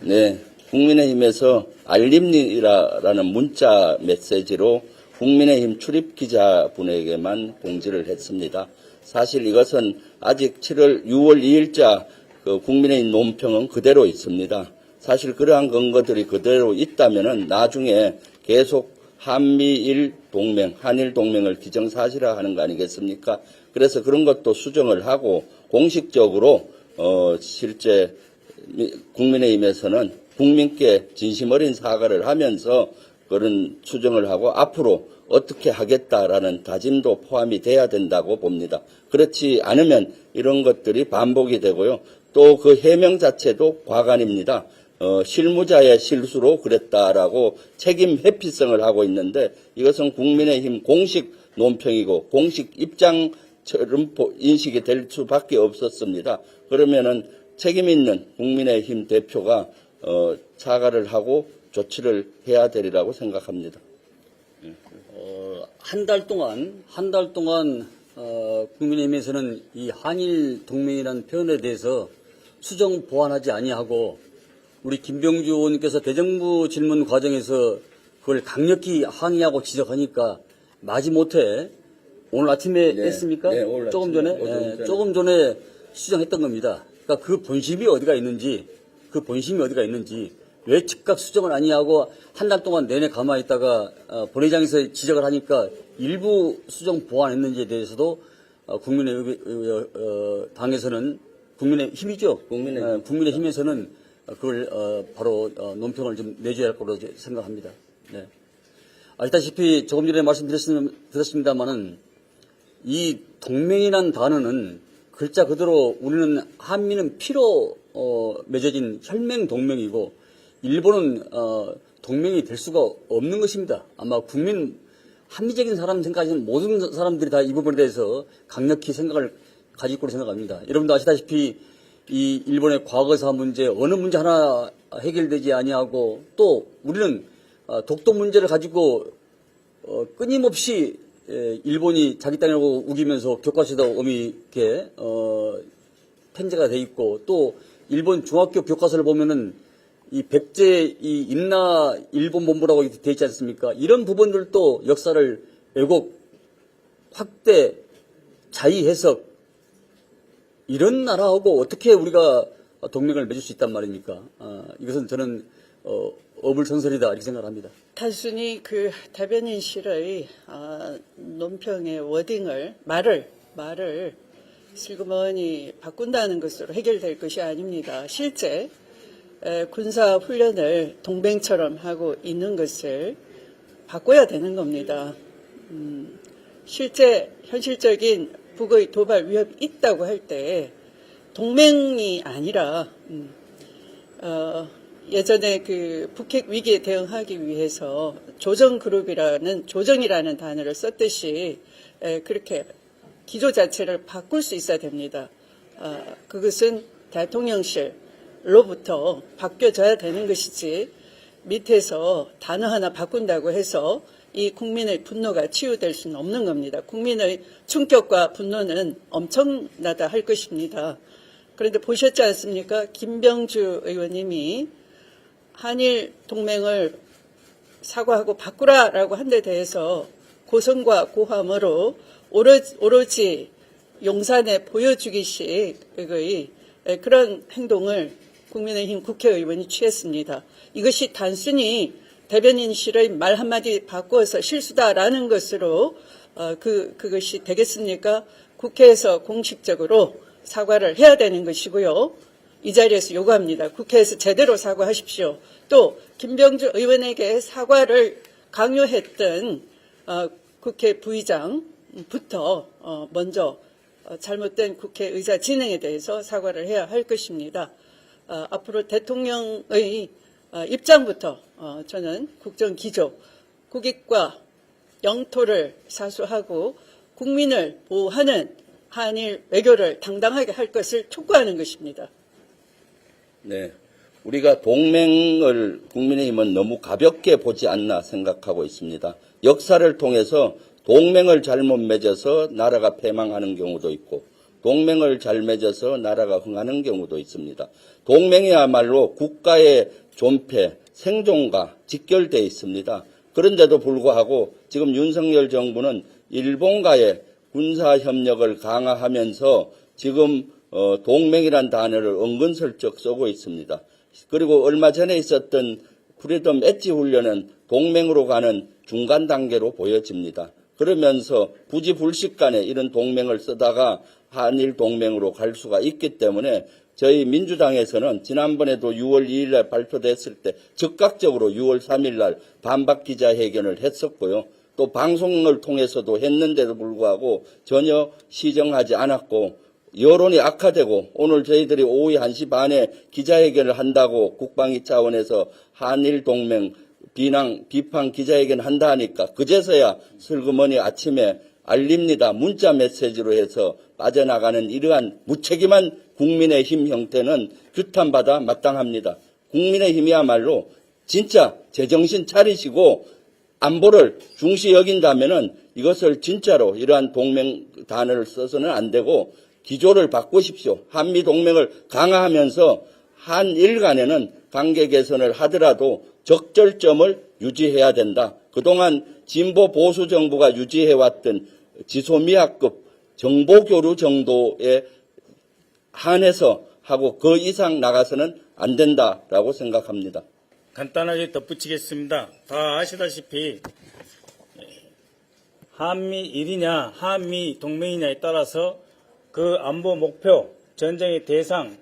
네, 국민의힘에서 알림이라는 문자 메시지로 국민의힘 출입 기자분에게만 공지를 했습니다. 사실 이것은 아직 7월 6월 2일자 그 국민의힘 논평은 그대로 있습니다. 사실 그러한 근거들이 그대로 있다면은 나중에 계속 한미일 동맹, 한일 동맹을 기정사실화 하는 거 아니겠습니까? 그래서 그런 것도 수정을 하고 공식적으로 어 실제 미- 국민의힘에서는 국민께 진심 어린 사과를 하면서 그런 수정을 하고 앞으로 어떻게 하겠다라는 다짐도 포함이 돼야 된다고 봅니다. 그렇지 않으면 이런 것들이 반복이 되고요. 또 그 해명 자체도 과간입니다. 어, 실무자의 실수로 그랬다라고 책임 회피성을 하고 있는데 이것은 국민의힘 공식 논평이고 공식 입장처럼 보- 인식이 될 수밖에 없었습니다. 그러면은 책임 있는 국민의힘 대표가 어, 사과를 하고 조치를 해야 되리라고 생각합니다. 어, 한달 동안 한 달 동안 어, 국민의힘에서는 이 한일 동맹이라는 표현에 대해서 수정 보완하지 아니하고 우리 김병주 의원님께서 대정부 질문 과정에서 그걸 강력히 항의하고 지적하니까 마지못해 오늘 아침에 네, 했습니까? 네, 오늘 조금 아침에, 전에 조금 예, 전에. 조금 전에 수정했던 겁니다. 그러니까 그 본심이 어디가 있는지 그 본심이 어디가 있는지 왜 즉각 수정을 아니하고 한 달 동안 내내 가만히 있다가 어, 본회의장에서 지적을 하니까 일부 수정 보완했는지에 대해서도 어, 국민의 어, 어, 당에서는 국민의 힘이죠. 국민의 어, 국민의 힘에서는 그걸 어, 바로 어, 논평을 좀 내줘야 할 거로 생각합니다. 네. 아시다시피 조금 전에 말씀드렸습니다만은 이 동맹이란 단어는 글자 그대로 우리는 한미는 피로 어, 맺어진 혈맹 동맹이고 일본은 어, 동맹이 될 수가 없는 것입니다. 아마 국민 합리적인 사람 생각하시는 모든 사람들이 다 이 부분에 대해서 강력히 생각을 가질 거로 생각합니다. 여러분도 아시다시피 이 일본의 과거사 문제 어느 문제 하나 해결되지 아니하고 또 우리는 어, 독도 문제를 가지고 어, 끊임없이 에, 일본이 자기 땅이라고 우기면서 교과서에다 어미 이렇게 어, 편제가 돼 있고 또 일본 중학교 교과서를 보면은 이 백제 이 임나 일본 본부라고 돼 있지 않습니까? 이런 부분들도 역사를 왜곡, 확대, 자의 해석 이런 나라하고 어떻게 우리가 동맹을 맺을 수 있단 말입니까? 아, 이것은 저는 어, 어불성설이다 이렇게 생각합니다. 단순히 그 대변인 실의 아, 논평의 워딩을 말을 말을 슬그머니 바꾼다는 것으로 해결될 것이 아닙니다. 실제 에, 군사 훈련을 동맹처럼 하고 있는 것을 바꿔야 되는 겁니다. 음, 실제 현실적인 북의 도발 위협이 있다고 할 때 동맹이 아니라 음, 어, 예전에 그 북핵 위기에 대응하기 위해서 조정그룹이라는 조정이라는 단어를 썼듯이 에, 그렇게 기조 자체를 바꿀 수 있어야 됩니다. 아, 그것은 대통령실로부터 바뀌어져야 되는 것이지 밑에서 단어 하나 바꾼다고 해서 이 국민의 분노가 치유될 수는 없는 겁니다. 국민의 충격과 분노는 엄청나다 할 것입니다. 그런데 보셨지 않습니까? 김병주 의원님이 한일 동맹을 사과하고 바꾸라라고 한 데 대해서 고성과 고함으로 오로지, 오로지 용산에 보여주기식의 그런 행동을 국민의힘 국회의원이 취했습니다. 이것이 단순히 대변인실의 말 한마디 바꿔서 실수다라는 것으로 어, 그, 그것이 되겠습니까? 국회에서 공식적으로 사과를 해야 되는 것이고요. 이 자리에서 요구합니다. 국회에서 제대로 사과하십시오. 또 김병주 의원에게 사과를 강요했던 어, 국회 부의장부터 어, 먼저 어, 잘못된 국회의사 진행에 대해서 사과를 해야 할 것입니다. 어, 앞으로 대통령의 어, 입장부터 어, 저는 국정기조, 국익과 영토를 사수하고 국민을 보호하는 한일 외교를 당당하게 할 것을 촉구하는 것입니다. 네. 우리가 동맹을 국민의힘은 너무 가볍게 보지 않나 생각하고 있습니다. 역사를 통해서 동맹을 잘못 맺어서 나라가 패망하는 경우도 있고 동맹을 잘 맺어서 나라가 흥하는 경우도 있습니다. 동맹이야말로 국가의 존폐, 생존과 직결되어 있습니다. 그런데도 불구하고 지금 윤석열 정부는 일본과의 군사 협력을 강화하면서 지금 어, 동맹이란 단어를 은근슬쩍 쓰고 있습니다. 그리고 얼마 전에 있었던 프리덤 엣지 훈련은 동맹으로 가는 중간 단계로 보여집니다. 그러면서 부지불식간에 이런 동맹을 쓰다가 한일 동맹으로 갈 수가 있기 때문에 저희 민주당에서는 지난번에도 6월 2일 날 발표됐을 때 즉각적으로 6월 3일 날 반박 기자회견을 했었고요. 또 방송을 통해서도 했는데도 불구하고 전혀 시정하지 않았고 여론이 악화되고 오늘 저희들이 오후 1시 반에 기자회견을 한다고 국방위 차원에서 한일 동맹 비난 비판 기자회견 한다 하니까 그제서야 슬그머니 아침에 알립니다. 문자 메시지로 해서 빠져나가는 이러한 무책임한 국민의힘 형태는 규탄받아 마땅합니다. 국민의힘이야말로 진짜 제정신 차리시고 안보를 중시 여긴다면은 이것을 진짜로 이러한 동맹 단어를 써서는 안 되고 기조를 바꾸십시오. 한미 동맹을 강화하면서 한일 간에는 관계 개선을 하더라도 적절점을 유지해야 된다. 그동안 진보 보수 정부가 유지해왔던 지소미아급 정보교류 정도에 한해서 하고 그 이상 나가서는 안 된다라고 생각합니다. 간단하게 덧붙이겠습니다. 다 아시다시피 한미 일이냐 한미 동맹이냐에 따라서 그 안보 목표, 전쟁의 대상,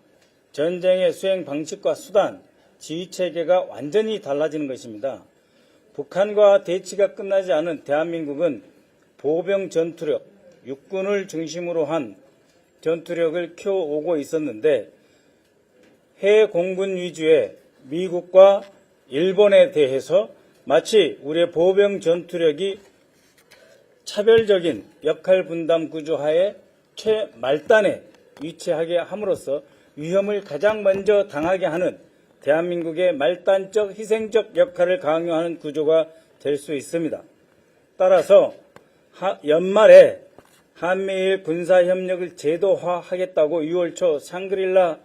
전쟁의 수행 방식과 수단, 지휘 체계가 완전히 달라지는 것입니다. 북한과 대치가 끝나지 않은 대한민국은 보병 전투력, 육군을 중심으로 한 전투력을 키워오고 있었는데 해외 공군 위주의 미국과 일본에 대해서 마치 우리의 보병 전투력이 차별적인 역할 분담 구조 하에 최말단에 위치하게 함으로써 위험을 가장 먼저 당하게 하는 대한민국의 말단적 희생적 역할을 강요하는 구조가 될 수 있습니다. 따라서 하- 연말에 한미일 군사협력을 제도화하겠다고 6월 초 샹그릴라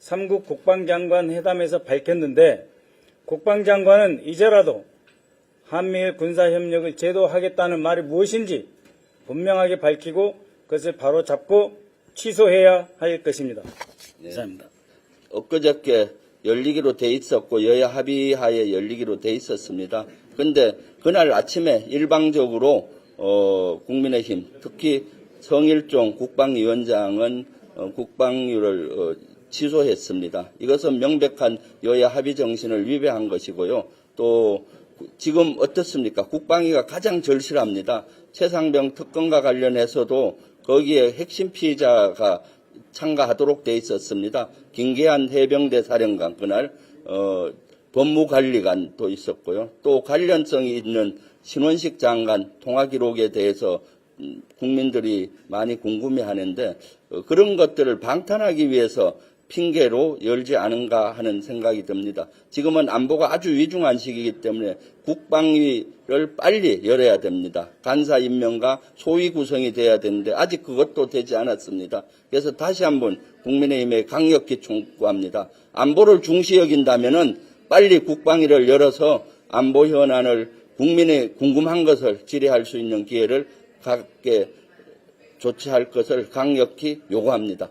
3국 국방장관 회담에서 밝혔는데 국방장관은 이제라도 한미일 군사협력을 제도하겠다는 말이 무엇인지 분명하게 밝히고 그것을 바로 잡고 취소해야 할 것입니다. 감사합니다. 엊그저께 열리기로 돼 있었고 여야 합의하에 열리기로 돼 있었습니다. 근데 그날 아침에 일방적으로 어, 국민의힘 특히 성일종 국방위원장은 어, 국방유를 어, 취소했습니다. 이것은 명백한 여야 합의 정신을 위배한 것이고요. 또 지금 어떻습니까? 국방위가 가장 절실합니다. 최상병 특검과 관련해서도 거기에 핵심 피의자가 참가하도록 돼 있었습니다. 김계한 해병대 사령관 그날 어, 법무관리관도 있었고요. 또 관련성이 있는 신원식 장관 통화 기록에 대해서 음, 국민들이 많이 궁금해하는데 어, 그런 것들을 방탄하기 위해서 핑계로 열지 않은가 하는 생각이 듭니다. 지금은 안보가 아주 위중한 시기이기 때문에 국방위를 빨리 열어야 됩니다. 간사 임명과 소위 구성이 돼야 되는데 아직 그것도 되지 않았습니다. 그래서 다시 한번 국민의힘에 강력히 촉구합니다. 안보를 중시 여긴다면은 빨리 국방위를 열어서 안보 현안을 국민의 궁금한 것을 질의할 수 있는 기회를 갖게 조치할 것을 강력히 요구합니다.